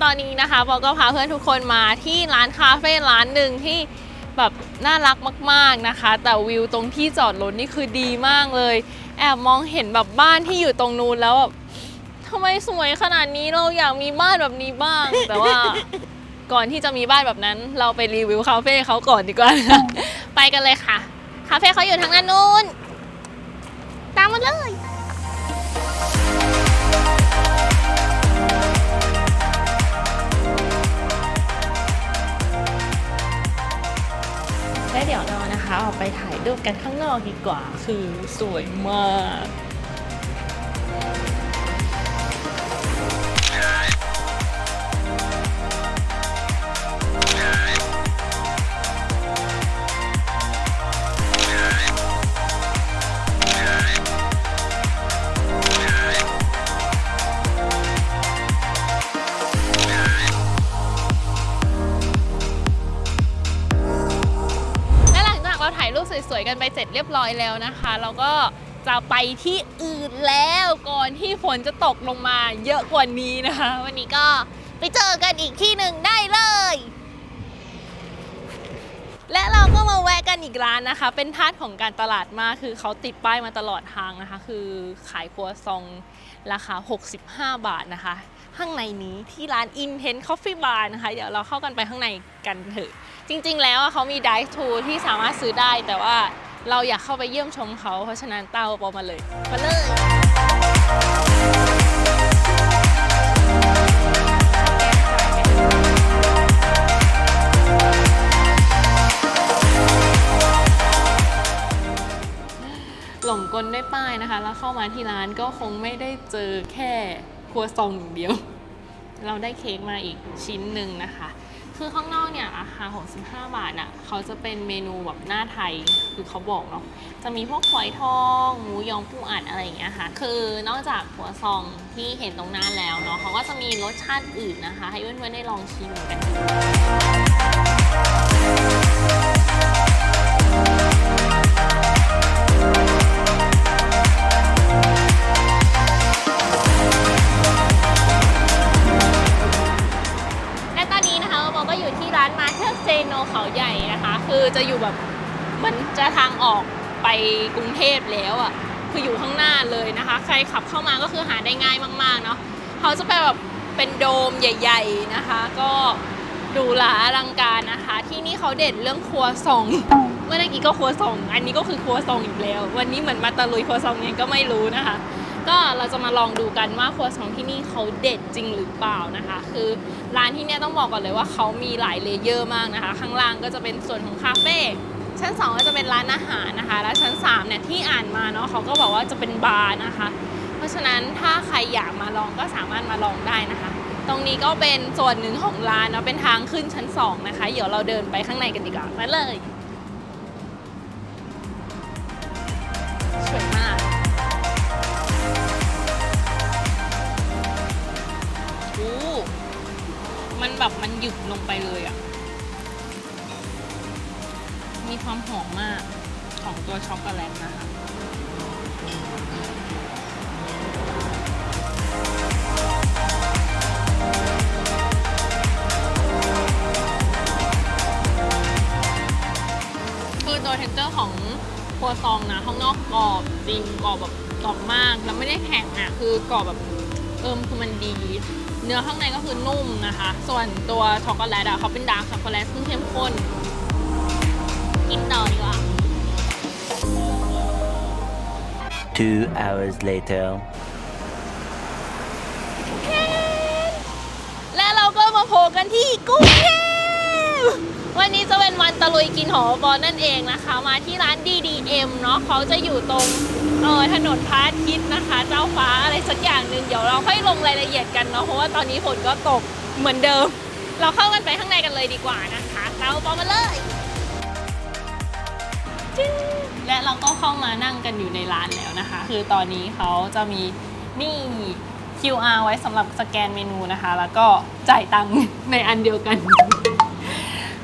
ปอก็พาเพื่อนทุกคนมาที่ร้านคาเฟ่ร้านหนึ่งที่แบบน่ารักมาก ๆนะคะ แต่วิวตรงที่จอดรถนี่คือดีมากเลย แอบมองเห็นแบบบ้านที่อยู่ตรงนู้นแล้วแบบทำไมสวยขนาดนี้เราอยากมีบ้านแบบนี้บ้าง แต่ว่าก่อนที่จะมีบ้านแบบนั้น เราไปรีวิวคาเฟ่เขาก่อนดีกว่าไปกันเลยค่ะ คาเฟ่เขาอยู่ทางด้านนู้น ตามมาเลย เดี๋ยวเรานะคะ ออกไปถ่ายรูปกันข้างนอกดีกว่า คือสวยมาก กันไปเสร็จเรียบร้อยแล้วนะคะ เราก็จะไปที่อื่นแล้วก่อนที่ฝนจะตกลงมาเยอะกว่านี้นะคะ วันนี้ก็ไปเจอกันอีกที่หนึ่งได้เลย และเราก็มาแวะกันอีกร้านนะคะ เป็นทาสของการตลาดมากคือเขาติดป้ายมาตลอดทางนะคะ คือขายครัวซองราคา 65 บาทนะคะข้างในนี้ที่ร้าน Intense Coffee Bar นะคะ เดี๋ยวเราเข้ากันไปข้างในกันเถอะ จริงๆ แล้วเขามี Dive Tour ที่สามารถซื้อได้แต่ว่า เราอยากเข้าไปเยี่ยมชมเขา เพราะฉะนั้นเต้าปอมาเลยมาเลยหลงกลด้วยป้ายนะคะ แล้วเข้ามาที่ร้านก็คงไม่ได้เจอแค่ครัวซองอย่างเดียว เราได้เค้กมาอีกชิ้นหนึ่งนะคะ คือข้างนอกเนี่ยราคา65 บาทอะเขาจะเป็นเมนูแบบหน้าไทยคือเขาบอกเนาะจะมีพวกฝอยทองหมูยองปูอัดอะไรอย่างเงี้ยค่ะ คือนอกจากหัวซองที่เห็นตรงหน้าแล้วเนาะเขาก็จะมีรสชาติอื่นนะคะ ให้เพื่อนๆได้ลองชิมกันดู ก็อยู่ที่ร้านมาเทอร์เซโนเขาใหญ่นะคะ คือจะอยู่แบบมันจะทางออกไปกรุงเทพแล้วอะคืออยู่ข้างหน้าเลยนะคะ ใครขับเข้ามาก็คือหาได้ง่ายมากๆเนาะเขาจะเป็นแบบเป็นโดมใหญ่ ๆนะคะ ก็ดูหราอลังการนะคะ ที่นี่เขาเด่นเรื่องครัวซอง เมื่อกี้ก็ครัวซอง อันนี้ก็คือครัวซองอีกแล้ว วันนี้เหมือนมาตะลุยครัวซองยังก็ไม่รู้นะคะ ก็เราจะมาลองดูกันว่าครัวซองที่นี่เขาเด็ดจริงหรือเปล่านะคะ คือ ร้านที่เนี่ยต้องบอกก่อนเลยว่าเขามีหลายเลเยอร์มากนะคะ ข้างล่างก็จะเป็นส่วนของคาเฟ่ชั้น 2 ก็จะเป็นร้านอาหารนะคะ แล้วชั้น3เนี่ยที่อ่านมาเนาะเขาก็บอกว่าจะเป็นบาร์นะคะ เพราะฉะนั้นถ้าใครอยากมาลองก็สามารถมาลองได้นะคะ ตรงนี้ก็เป็นส่วนหนึ่งของร้านเนาะเป็นทางขึ้นชั้น 2 นะคะ เดี๋ยวเราเดินไปข้างในกันดีกว่าไปเลยสวยมาก แบบมันหยึบลงไปเลยอะ่ะ มีความหอมมากของตัวช็อกโกแลตนะคะคือตัวเทคเจอร์ของครัวซองนะข้างนอกกรอบจริงกรอบแบบกรอบมาก แล้วไม่ได้แข็งอะ คือกรอบแบบเอิมคือมันดี เนื้อข้างในก็คือนุ่มนะคะ ส่วนตัวช็อกโกแลตอะเขาเป็นดาร์กช็อกโกแลตซึ่งเข้มข้น กินต่อดีกว่า Two hours later. และเราก็มาโผล่กันที่กรุงเทพ วันนี้จะเป็นวันตะลุยกินหอบอลนั่นเองนะคะ มาที่ร้าน DDM เนาะเขาจะอยู่ตรงเออถนนพระอาทิตย์นะคะ เจ้าฟ้าอะไรสักอย่างหนึ่งเดี๋ยวเราค่อยลงรายละเอียดกันเนาะเพราะว่าตอนนี้ฝนก็ตกเหมือนเดิม เราเข้ากันไปข้างในกันเลยดีกว่านะคะเราบอมาเลยจึ๊งและเราก็เข้ามานั่งกันอยู่ในร้านแล้วนะคะ คือตอนนี้เขาจะมีนี่ QR ไว้สำหรับสแกนเมนูนะคะ แล้วก็จ่ายตังค์ในอันเดียวกัน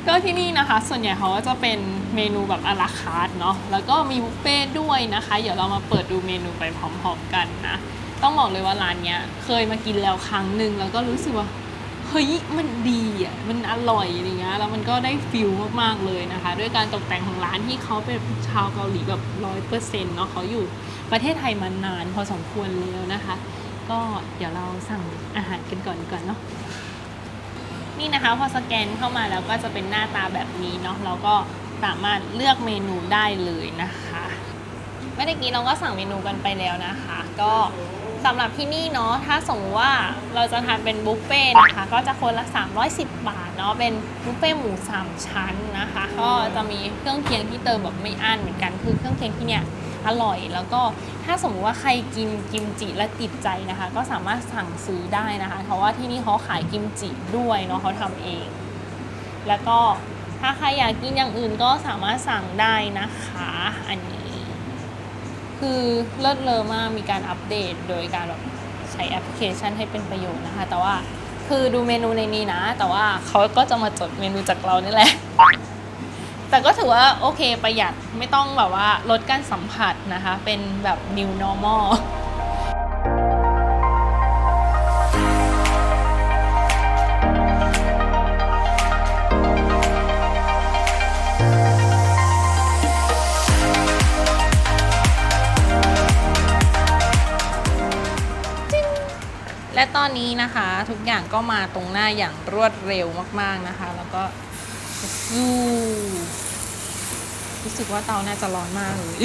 ก็ที่นี่นะคะ ส่วนใหญ่เขาก็จะเป็นเมนูแบบอาราคาร์ทเนาะแล้วก็มีบุฟเฟ่ต์ด้วยนะคะ เดี๋ยวเรามาเปิดดูเมนูไปพร้อมๆกันนะ ต้องบอกเลยว่าร้านเนี้ยเคยมากินแล้วครั้งหนึ่งแล้วก็รู้สึกว่าเฮ้ยมันดีอะมันอร่อยอะไรเงี้ยแล้วมันก็ได้ฟิลมากๆเลยนะคะ ด้วยการตกแต่งของร้านที่เขาเป็นชาวเกาหลีแบบร้อยเปอร์เซ็นต์เนาะเขาอยู่ประเทศไทยมานานพอสมควรแล้วนะคะ ก็เดี๋ยวเราสั่งอาหารกันก่อนดีกว่อนเนาะ นี่นะคะพอสแกนเข้ามาแล้วก็จะเป็นหน้าตาแบบนี้เนาะเราก็สามารถเลือกเมนูได้เลยนะคะเมื่อกี้เราก็สั่งเมนูกันไปแล้วนะคะ ก็สำหรับที่นี่เนาะถ้าสมมติว่าเราจะทานเป็นบุฟเฟ่ต์นะคะก็จะคนละ 310 บาทเนาะเป็นบุฟเฟ่หมู 3 ชั้นนะคะ ก็จะมีเครื่องเคียงที่เติมแบบไม่อั้นเหมือนกันคือเครื่องเคียงที่เนี่ย อร่อย แล้วก็ถ้าสมมติว่าใครกินกิมจิและติดใจนะคะ ก็สามารถสั่งซื้อได้นะคะ เพราะว่าที่นี่เขาขายกิมจิด้วยเนาะเขาทำเอง แล้วก็ถ้าใครอยากกินอย่างอื่นก็สามารถสั่งได้นะคะ อันนี้ คือเลิศเลอมากมีการอัปเดตโดยการแบบใช้แอปพลิเคชันให้เป็นประโยชน์นะคะ แต่ว่าคือดูเมนูในนี้นะ แต่ว่าเขาก็จะมาจดเมนูจากเรานี่แหละ แต่ก็ถือว่าโอเคประหยัดไม่ต้องแบบว่าลดการสัมผัสนะคะ เป็นแบบ new normal และตอนนี้นะคะทุกอย่างก็มาตรงหน้าอย่างรวดเร็วมากๆนะคะ แล้วก็ ยูรู้สึกว่าเตาน่าจะร้อนมากเลย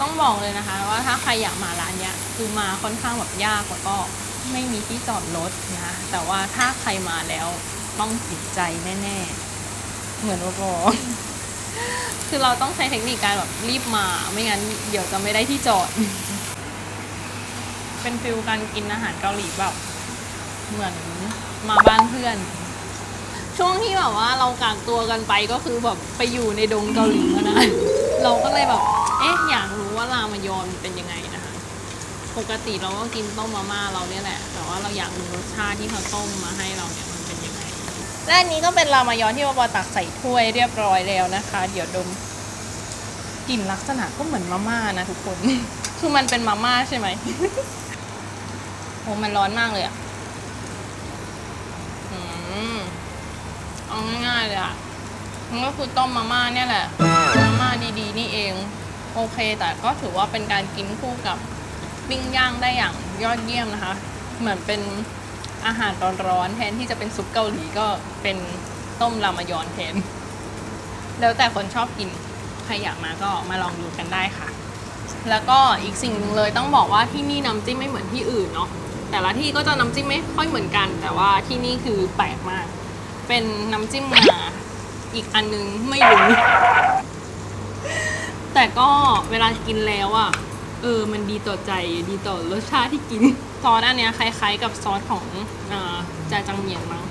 ต้องบอกเลยนะคะ ว่าถ้าใครอยากมาร้านเนี้ยคือมาค่อนข้างแบบยากแล้วก็ไม่มีที่จอดรถนะ แต่ว่าถ้าใครมาแล้วต้องติดใจแน่ ๆ เหมือนว่าบอกคือเราต้องใช้เทคนิคการแบบรีบมา ไม่งั้นเดี๋ยวจะไม่ได้ที่จอด เป็นฟิลการกินอาหารเกาหลีแบบ เหมือนมาบ้านเพื่อน ช่วงที่แบบว่าเรากางตัวกันไปก็คือแบบไปอยู่ในดงเกาหลีมานะ เราก็เลยแบบ เอ๊ะอยากรู้ว่ารามยอนเป็นยังไงนะคะ ปกติเราก็กินต้มมาม่าเราเนี่ยแหละ แต่ว่าเราอยากรู้รสชาติที่เขาต้มมาให้เราเนี่ยมันเป็นยังไง และอันนี้ก็เป็นรามยอนที่ปอตักใส่ถ้วยเรียบร้อยแล้วนะคะ เดี๋ยวดมกลิ่นลักษณะก็เหมือนมาม่านะทุกคน คือมันเป็นมาม่าใช่ไหมโอ้มันร้อนมากเลยอะ อืม เอาง่ายๆเลยอะ มันก็คือต้มมาม่าเนี่ยแหละ มาม่าดีๆ นี่เอง โอเค แต่ก็ถือว่าเป็นการกินคู่กับปิ้งย่างได้อย่างยอดเยี่ยมนะคะ เหมือนเป็นอาหารร้อนๆแทนที่จะเป็นซุปเกาหลีก็เป็นต้มรามยอนแทน แล้วแต่คนชอบกิน ใครอยากมาก็มาลองดูกันได้ค่ะ แล้วก็อีกสิ่งหนึ่งเลยต้องบอกว่าที่นี่น้ำจิ้มไม่เหมือนที่อื่นเนาะ แต่ละที่ก็จะน้ำจิ้มไม่ค่อยเหมือนกัน แต่ว่าที่นี่คือแปลกมาก เป็นน้ำจิ้มงาอีกอันนึงไม่รู้ แต่ก็เวลากินแล้วอะ่ะ เออ มันดีต่อใจดีต่อรสชาติที่กิน ซอสอันเนี้ยคล้าย ๆ กับซอสของอ่าจาจังเหมียนมั้ง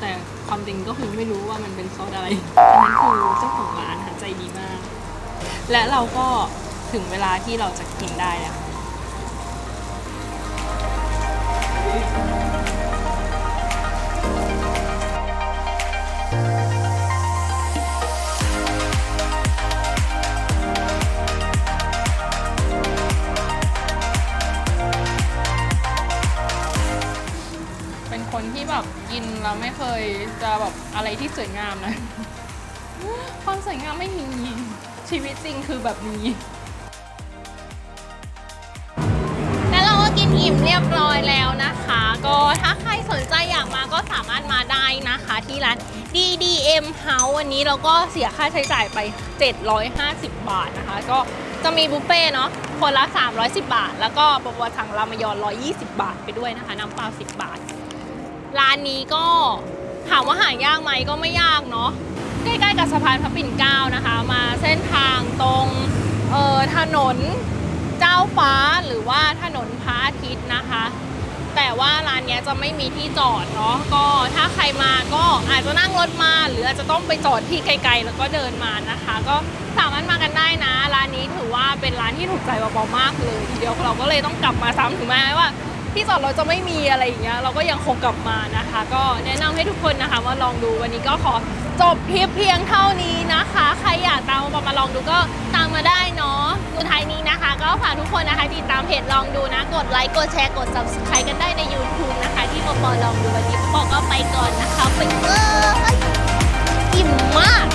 แต่ความจริงก็คือไม่รู้ว่ามันเป็นซอสอะไรอันนั้นคือเจ้าของร้านค่ะใจดีมาก และเราก็ถึงเวลาที่เราจะกินได้แล้ว อะไรที่สวยงามนะ ความสวยงามไม่มี ชีวิตจริงคือแบบนี้ แล้วเราก็กินอิ่มเรียบร้อยแล้วนะคะ ก็ถ้าใครสนใจอยากมาก็สามารถมาได้นะคะที่ร้าน DDM House วันนี้เราก็เสียค่าใช้จ่ายไป 750 บาทนะคะ ก็จะมีบุฟเฟ่เนาะคนละ 310 บาท แล้วก็ปปถังรามยอน 120 บาทไปด้วยนะคะ น้ำเปล่า 10 บาท ร้านนี้ก็ ถามว่าหายากไหมก็ไม่ยากเนาะใกล้ๆกับสะพานพระปิ่นเกล้านะคะ มาเส้นทางตรงเอ่อถนนเจ้าฟ้าหรือว่าถนนพระอาทิตย์นะคะ แต่ว่าร้านนี้จะไม่มีที่จอดเนาะก็ถ้าใครมาก็อาจจะนั่งรถมา หรืออาจจะต้องไปจอดที่ไกลๆ แล้วก็เดินมานะคะ ก็สามารถมากันได้นะ ร้านนี้ถือว่าเป็นร้านที่ถูกใจเบาๆมากเลยทีเดียวเราก็เลยต้องกลับมาซ้ำถึงแม้ว่า ที่จอดรถจะไม่มีอะไรอย่างเงี้ยเราก็ยังคงกลับมานะคะ ก็แนะนำให้ทุกคนนะคะมาลองดูวันนี้ก็ขอจบคลิปเพียงเท่านี้นะคะ ใครอยากตามมามาลองดูก็ตามมาได้เนาะสุดท้ายนี้นะคะ ก็ฝากทุกคนนะคะติดตามเพจลองดูนะ กดไลค์กดแชร์กด subscribe กันได้ใน YouTube นะคะ ที่โมโปอลองดูวันนี้ปอก็ไปก่อนนะคะไปเอ้ยอิ่มมาก